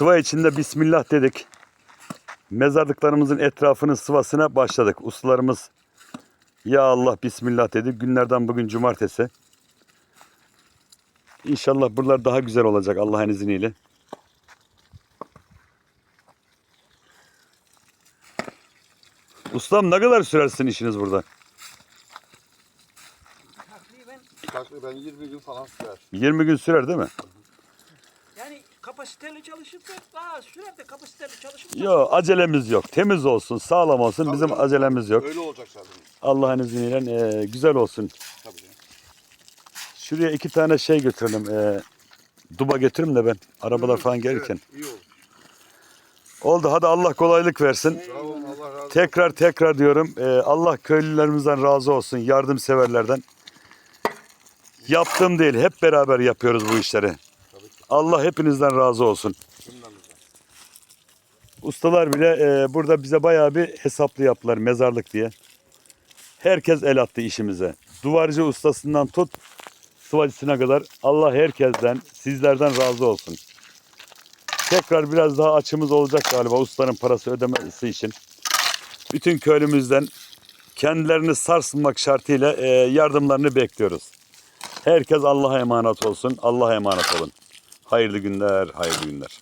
Sıva içinde Bismillah dedik. Mezarlıklarımızın etrafının sıvasına başladık. Ustalarımız ya Allah Bismillah dedi. Günlerden bugün cumartesi. İnşallah buralar daha güzel olacak Allah'ın izniyle. Ustam ne kadar sürersin işiniz burada? Takriben Takriben 20 gün falan sürer. 20 gün sürer değil mi? Kapasiteli çalışırsa daha sürer de kapasiteli çalışırsa Yok acelemiz yok. Temiz olsun, sağlam olsun. Bizim Tabii. acelemiz yok. Öyle olacak zaten. Allah'ın izniyle e, güzel olsun. Tabii canım. Şuraya iki tane şey götürelim. E, duba götürürüm de ben. Arabalar falan gelirken. Evet, iyi olur. Oldu hadi Allah kolaylık versin. Sağ olun Allah razı olsun. Tekrar tekrar diyorum. e, Allah köylülerimizden razı olsun. Yardımseverlerden. Yaptığım değil. Hep beraber yapıyoruz bu işleri. Allah hepinizden razı olsun. Ustalar bile e, burada bize bayağı bir hesaplı yaptılar mezarlık diye. Herkes el attı işimize. Duvarcı ustasından tut sıvacısına kadar Allah herkesten sizlerden razı olsun. Tekrar biraz daha açımız olacak galiba ustanın parası ödemesi için. Bütün köylümüzden kendilerini sarsmamak şartıyla e, yardımlarını bekliyoruz. Herkes Allah'a emanet olsun. Allah'a emanet olun. Hayırlı günler, hayırlı günler.